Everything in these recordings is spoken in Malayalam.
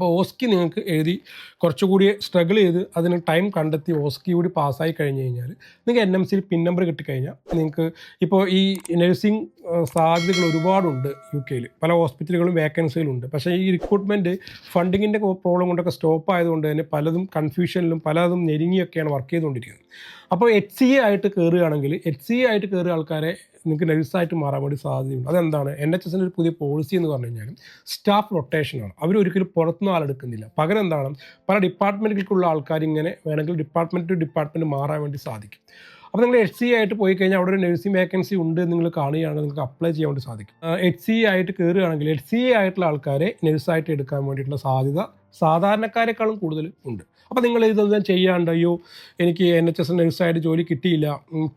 അപ്പോൾ ഓസ്കി നിങ്ങൾക്ക് എഴുതി കുറച്ചുകൂടി സ്ട്രഗിൾ ചെയ്ത് അതിന് ടൈം കണ്ടെത്തി ഓസ്കി കൂടി പാസ്സായി കഴിഞ്ഞ് കഴിഞ്ഞാൽ നിങ്ങൾക്ക് എൻ എം സിയിൽ പിൻ നമ്പർ കിട്ടിക്കഴിഞ്ഞാൽ നിങ്ങൾക്ക് ഇപ്പോൾ ഈ നഴ്സിംഗ് സാധ്യതകൾ ഒരുപാടുണ്ട് യു കെയിൽ പല ഹോസ്പിറ്റലുകളും വേക്കൻസികളുണ്ട്. പക്ഷേ ഈ റിക്രൂട്ട്മെന്റ് ഫണ്ടിങ്ങിന്റെ പ്രോബ്ലം കൊണ്ടൊക്കെ സ്റ്റോപ്പ് ആയതുകൊണ്ട് തന്നെ പലതും കൺഫ്യൂഷനിലും പലതും ഞെരുങ്ങിയൊക്കെയാണ് വർക്ക് ചെയ്തുകൊണ്ടിരിക്കുന്നത്. അപ്പോൾ എച്ച് സി എ ആയിട്ട് കയറുകയാണെങ്കിൽ എച്ച് സി എ ആയിട്ട് കയറിയ ആൾക്കാരെ നിങ്ങൾക്ക് നഴ്സായിട്ട് മാറാൻ വേണ്ടി സാധ്യതയുണ്ട്. അതെന്താണ്? എൻ എച്ച് എസിന്റെ ഒരു പുതിയ പോളിസി എന്ന് പറഞ്ഞു കഴിഞ്ഞാൽ സ്റ്റാഫ് റൊട്ടേഷനാണ് അവരൊരിക്കലും പുറത്തുനിന്ന് ആളെടുക്കുന്നില്ല പകരം എന്താണ്? പല ഡിപ്പാർട്ട്മെന്റുകൾക്കുള്ള ആൾക്കാർ ഇങ്ങനെ വേണമെങ്കിൽ ഡിപ്പാർട്ട്മെന്റ് ടു ഡിപ്പാർട്ട്മെന്റ് മാറാൻ വേണ്ടി സാധിക്കും. അപ്പോൾ നിങ്ങൾ എച്ച് സി ആയിട്ട് പോയി കഴിഞ്ഞാൽ അവിടെ ഒരു നഴ്സിംഗ് വേക്കൻസി ഉണ്ട് നിങ്ങൾ കാണുകയാണെങ്കിൽ നിങ്ങൾക്ക് അപ്ലൈ ചെയ്യാൻ വേണ്ടി സാധിക്കും. എച്ച് സി ആയിട്ട് കയറുകയാണെങ്കിൽ എച്ച് സി ആയിട്ടുള്ള ആൾക്കാരെ നഴ്സായിട്ട് എടുക്കാൻ വേണ്ടിയിട്ടുള്ള സാധ്യത സാധാരണക്കാരെക്കാളും കൂടുതൽ ഉണ്ട്. അപ്പോൾ നിങ്ങൾ ഇതൊന്നും ചെയ്യാണ്ട് അയ്യോ എനിക്ക് എൻ എച്ച് എസ് നഴ്സായിട്ട് ജോലി കിട്ടിയില്ല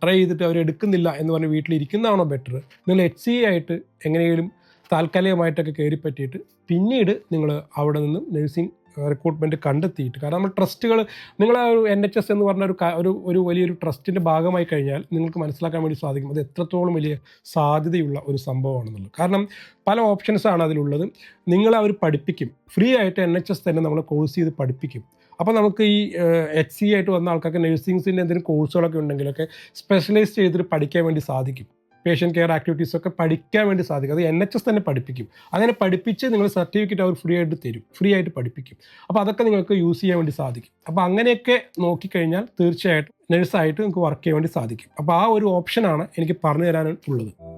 ട്രൈ ചെയ്തിട്ട് അവർ എടുക്കുന്നില്ല എന്ന് പറഞ്ഞ് വീട്ടിലിരിക്കുന്നതാണോ ബെറ്റർ നിങ്ങൾ എച്ച് സി ആയിട്ട് എങ്ങനെയെങ്കിലും താൽക്കാലികമായിട്ടൊക്കെ കയറി പറ്റിയിട്ട് പിന്നീട് നിങ്ങൾ അവിടെ നിന്ന് നഴ്സിംഗ് റിക്രൂട്ട്മെന്റ് കണ്ടെത്തിയിട്ട്. കാരണം നമ്മൾ ട്രസ്റ്റുകൾ നിങ്ങൾ ആ ഒരു എൻ എച്ച് എസ് എന്ന് പറഞ്ഞ ഒരു ഒരു ഒരു വലിയൊരു ട്രസ്റ്റിന്റെ ഭാഗമായി കഴിഞ്ഞാൽ നിങ്ങൾക്ക് മനസ്സിലാക്കാൻ വേണ്ടി സാധിക്കും. അത് എത്രത്തോളം വലിയ സാധ്യതയുള്ള ഒരു സംഭവമാണെന്നുള്ളത്. കാരണം പല ഓപ്ഷൻസാണ് അതിലുള്ളത്. നിങ്ങളെ അവർ പഠിപ്പിക്കും. ഫ്രീ ആയിട്ട് എൻ എച്ച് എസ് തന്നെ നമ്മൾ കോഴ്സ് ചെയ്ത് പഠിപ്പിക്കും. അപ്പോൾ നമുക്ക് ഈ എച്ച് സി ആയിട്ട് വന്ന ആൾക്കാർക്ക് നഴ്സിംഗ്സിന്റെ എന്തെങ്കിലും കോഴ്സുകളൊക്കെ ഉണ്ടെങ്കിലൊക്കെ സ്പെഷ്യലൈസ് ചെയ്തിട്ട് പഠിക്കാൻ വേണ്ടി സാധിക്കും. പേഷ്യന്റ് കെയർ ആക്ടിവിറ്റീസ് ഒക്കെ പഠിക്കാൻ വേണ്ടി സാധിക്കും. അത് എൻ എച്ച് എസ് തന്നെ പഠിപ്പിക്കും. അങ്ങനെ പഠിപ്പിച്ച് നിങ്ങൾ സർട്ടിഫിക്കറ്റ് അവർ ഫ്രീ ആയിട്ട് തരും. ഫ്രീ ആയിട്ട് പഠിപ്പിക്കും. അപ്പോൾ അതൊക്കെ നിങ്ങൾക്ക് യൂസ് ചെയ്യാൻ വേണ്ടി സാധിക്കും. അപ്പോൾ അങ്ങനെയൊക്കെ നോക്കിക്കഴിഞ്ഞാൽ തീർച്ചയായിട്ടും നഴ്സായിട്ട് നിങ്ങൾക്ക് വർക്ക് ചെയ്യാൻ വേണ്ടി സാധിക്കും. അപ്പോൾ ആ ഒരു ഓപ്ഷനാണ് എനിക്ക് പറഞ്ഞു തരാനുള്ളത്